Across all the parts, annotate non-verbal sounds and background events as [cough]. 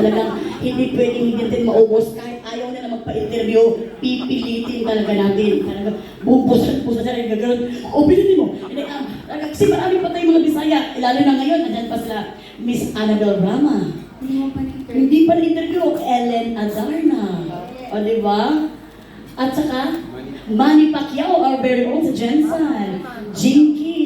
talagang hindi pwedeng hindi natin maubos. Kahit ayaw nila magpa-interview, pipilitin talaga natin. Talaga, bubusan po sa sarili, gagawin. O, pilitin mo. Hindi, um, talaga, kasi marami pa tayong mga Bisaya. Lalo na ngayon, andyan pa sila, Miss Annabel Rama. Hindi pa na-interview. Ellen Adarna. O, di ba? At saka, Manny Pacquiao, our very own sa Jensen. Jinky,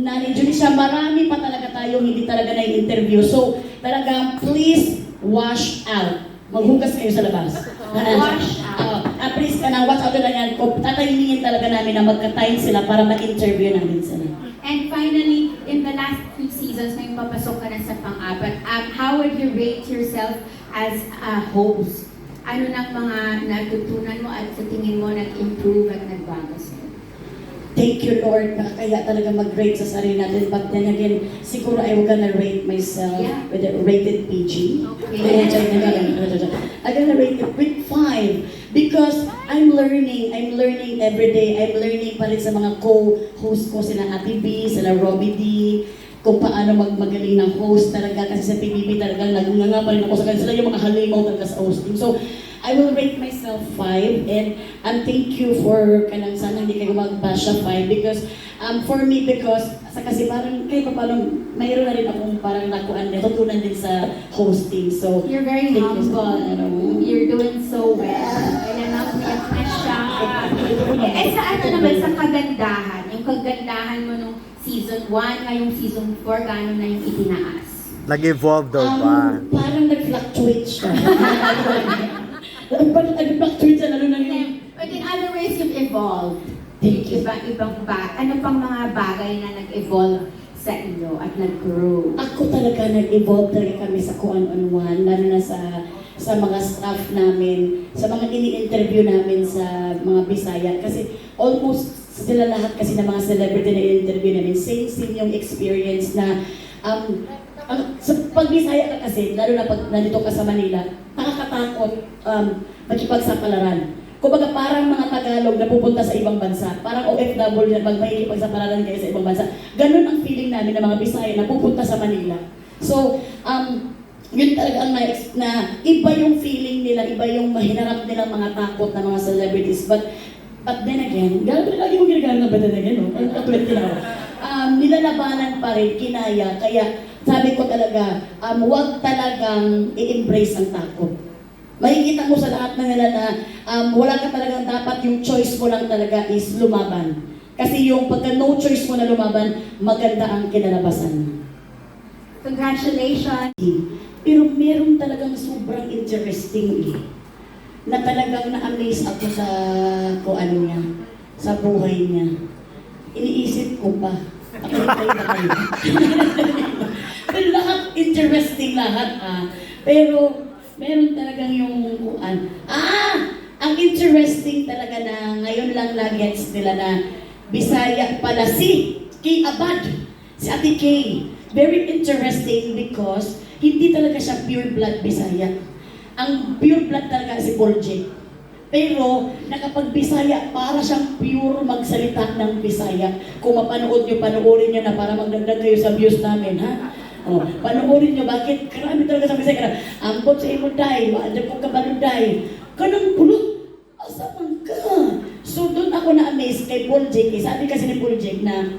Nani Julisha, marami pa talaga tayong hindi talaga na-interview. So, talagang please wash out. Maghugas kayo sa labas. [laughs] Wash out. Uh, please ka na, watch out na yan. Tatahimingin talaga namin na magka-time sila para ma-interview namin sila. And finally, in the last few seasons, ngayong papasok ka na sa pang-apat, um, how would you rate yourself as a host? Ano nang mga natutunan mo at sa tingin mo nag-improve at nagbago sa'yo? Thank you, Lord, na kaya talaga mag-rate sa sarili natin. But then again, siguro I'm gonna rate myself Yeah. with a rated PG. Okay. I'm gonna rate it with five because I'm learning. I'm learning every day. I'm learning pa rin sa mga co-host ko, sila Ate B, sila Robbie D, kung paano mag magaling ng host talaga kasi sa PBB talaga nagunganga pa rin ako sa kanila. Sila yung mga halimaw talaga sa hosting. So, I will rate myself five and um, thank you for kanang sana hindi kayo mag-bash sa five because um, for me because sa kasi parang kayo pa parang mayroon na rin akong parang nakuan natutunan din sa hosting. So, You're very Thank you so humble. much. You're doing so well. Kaya na-appreciate na siya. Eh, sa ano naman, sa kagandahan, yung kagandahan mo nung season 1, ngayong season 4, gano'n na yung itinaas? Nag-evolve daw um, ba? parang nag-fluctuate siya. [laughs] nag-fluctuate siya lalo na yung But in other ways, you've evolved. Thank you. Iba-ibang ba, ano pang mga bagay na nag-evolve sa inyo at nag-grow? Ako talaga nag-evolve talaga kami sa kung ano-anuhan, lalo na sa sa mga staff namin, sa mga ini-interview namin sa mga Bisaya. Kasi almost sila lahat kasi ng mga celebrity na in-interview namin, same same yung experience na um, ang, sa pag Bisaya ka kasi, lalo na pag nandito ka sa Manila, nakakatakot um, makipagsapalaran. Kumbaga parang mga Tagalog na pupunta sa ibang bansa. Parang OFW na pag may ipagsapalaran kayo sa ibang bansa. Ganun ang feeling namin ng mga Bisaya na pupunta sa Manila. So, um, yun talaga ang na, na iba yung feeling nila, iba yung mahinarap nilang mga takot ng mga celebrities. But But then again, gano'n lagi mo ginagamit ng but then again, no? Ang 20 na ako. Um, nilalabanan pa rin, kinaya. Kaya sabi ko talaga, um, huwag talagang i-embrace ang takot. Makikita mo sa lahat ng nila na um, wala ka talagang dapat yung choice mo lang talaga is lumaban. Kasi yung pagka no choice mo na lumaban, maganda ang kinalabasan. Congratulations! Pero meron talagang sobrang interesting eh. Na talagang na-amaze ako sa kung ano niya, sa buhay niya. Iniisip ko pa, na kayo. [laughs] Interesting lahat ah. Pero meron talagang yung kuan. Ah! Ang interesting talaga na ngayon lang na-gets nila na Bisaya pala si Kay Abad. Si Ate Kay. Very interesting because hindi talaga siya pure blood Bisaya. Ang pure blood talaga si Bolje. Pero nakapag-Bisaya, para siyang pure magsalita ng Bisaya. Kung mapanood nyo, panoorin nyo na para magdagdag kayo sa views namin, ha? Oh, panoorin nyo, bakit? Karami talaga sa Bisaya. Ambot sa imo day, maadya ko kabaluday. Kanang pulot, asa man ka? So doon ako na-amaze kay Paul Jake. Eh, Sabi kasi ni Paul Jake na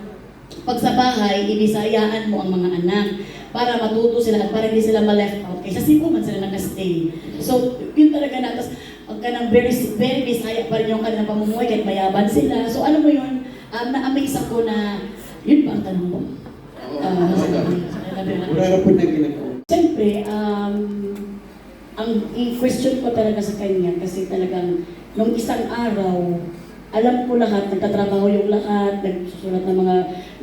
pag sa bahay, ibisayaan mo ang mga anak para matuto sila at para hindi sila ma-left out. Kaya sa Cebu man sila nakastay. So, yun talaga na. Tapos, ang kanang very, very bisaya pa rin yung kanilang pamumuhay kahit mayaban sila. So, ano mo yun, um, na-amaze ako na, yun ba ang tanong mo? Ah, Wala na po na ginagawa. Siyempre, um, ang i-question ko talaga sa kanya kasi talagang nung isang araw, alam ko lahat, nagtatrabaho yung lahat, nagsusulat ng mga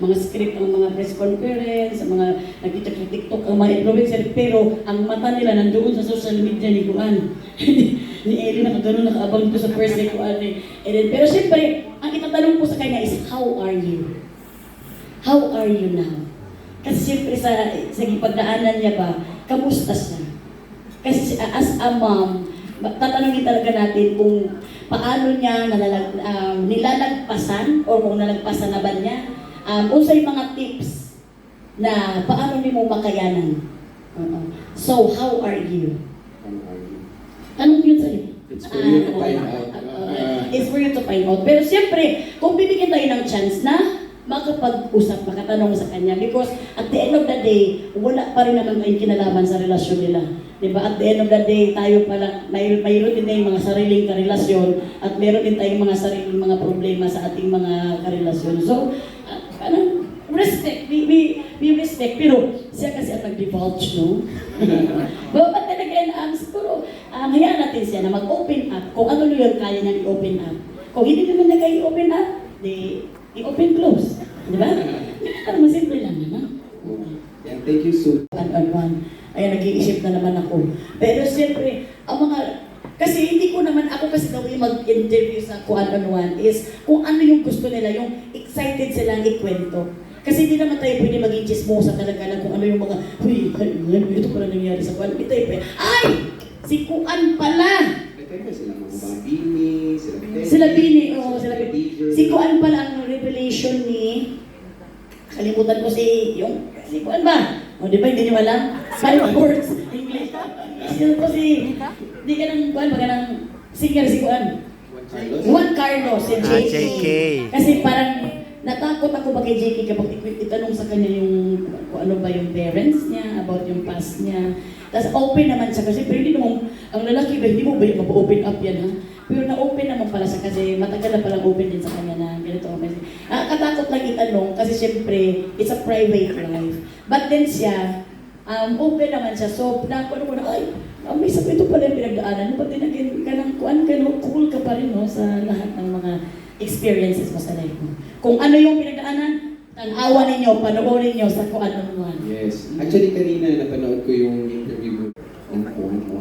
mga script ng mga press conference, mga nagtitik-tiktok ang mga influencer, pero ang mata nila nandoon sa social media ni Juan. [laughs] ni Ellie nakagano'n nakaabang ko sa first day eh. And then, pero siyempre, ang itatanong ko sa kanya is, how are you? How are you now? Kasi siyempre sa, sa ipagdaanan niya ba, kamusta siya? Kasi si- as a mom, tatanungin talaga natin kung paano niya nalalag, um, nilalagpasan o kung nalagpasan na ba niya. Um, unsay mga tips na paano niyo mo makayanan. Oo. So, how are you? Ano, ano. Anong yun sa'yo? It's for you to Ah, find out. Ah, Ah. it's for you to find out. Pero siyempre, kung bibigyan tayo ng chance na makapag-usap, makatanong sa kanya. Because at the end of the day, wala pa rin naman tayong kinalaman sa relasyon nila. Di ba? At the end of the day, tayo pala, may, mayroon din tayong mga sariling karelasyon at meron din tayong mga sariling mga problema sa ating mga karelasyon. So, uh, ano, respect, we, we, we respect. Pero siya kasi ang nag-divulge, no? [laughs] Babat talaga yan, um, siguro, um, hayaan natin siya na mag-open up kung ano yung kaya niya i-open up. Kung hindi naman niya kaya i-open up, di, i-open close. Di ba? Ano, simple lang naman. Yeah, thank you so Ano-ano. Ayan, nag-iisip na naman ako. Pero siyempre, ang mga, kasi hindi ko naman, ako kasi daw yung mag-interview sa kung ano-ano is, kung ano yung gusto nila, yung excited silang ikwento. Kasi hindi naman tayo pwede maging chismosa talaga na kung ano yung mga, huy, ay, ito pala nangyari sa kwan. Hindi tayo pwede, ay! Si Kuan pala! Eh, teka, sila mga Bini, sila Teddy, Sila Bini, oo, sila Bini. Si Kuan pala ang revelation ni, kalimutan ko si, yung, si Kuan ba? O, di ba, hindi niyo alam? Five words, English. Sino ko si, di ka nang, Kuan, baga nang, singer si Kuan. Juan Carlos. Si Ah, JK. JK. Kasi parang natakot ako ba kay JK kapag itanong sa kanya yung kung ano ba yung parents niya, about yung past niya. Tapos open naman siya kasi pero hindi mo, ang lalaki ba, hindi mo ba yung open up yan ha? Pero na-open naman pala siya kasi matagal na palang open din sa kanya na ganito. Kasi, ah, katakot lang itanong kasi syempre, it's a private life. But then siya, um, open naman siya. So, nakuha ko na, ay, ah, may sabi ito pala yung pinagdaanan. Pag tinagin ka ng kuan ka, no, cool ka pa rin no, sa lahat ng mga experiences mo sa life mo. Kung ano yung pinagdaanan, tanawa ninyo, panoorin ninyo sa kung ano naman. Yes. Actually, kanina napanood ko yung interview mo. Ang kuwan mo.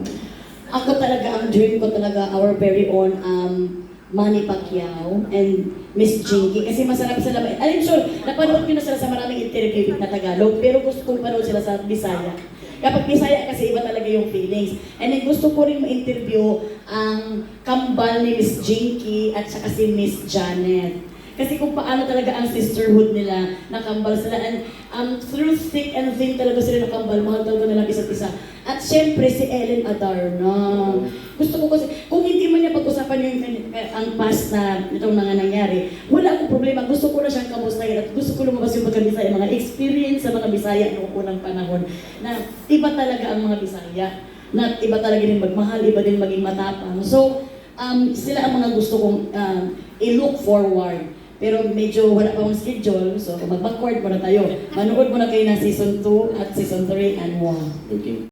Ako talaga, ang dream ko talaga, our very own um, Manny Pacquiao and Miss Jinky. Kasi masarap sila. Alam sure, napanood ko na sila sa maraming interview na Tagalog, pero gusto kong panood sila sa Bisaya. Kapag Bisaya kasi iba talaga yung feelings. And then gusto ko rin ma-interview ang kambal ni Miss Jinky at saka si Miss Janet. Kasi kung paano talaga ang sisterhood nila, nakambal sila. And um, through thick and thin talaga sila nakambal. Mahal talaga nila isa't isa. At syempre si Ellen Adarna. Gusto ko kasi, kung hindi man niya pag-usapan yung ang past na itong mga nangyari, wala akong problema. Gusto ko na siyang kamustahin at gusto ko lumabas yung mga Bisaya, mga experience sa mga Bisaya noong unang panahon na iba talaga ang mga Bisaya. Na iba talaga din magmahal, iba din maging matapang. So, um, sila ang mga gusto kong um, i-look forward. Pero medyo wala pa akong schedule, so mag-backward muna tayo. Manood muna kayo ng season 2 at season 3 and 1. Okay.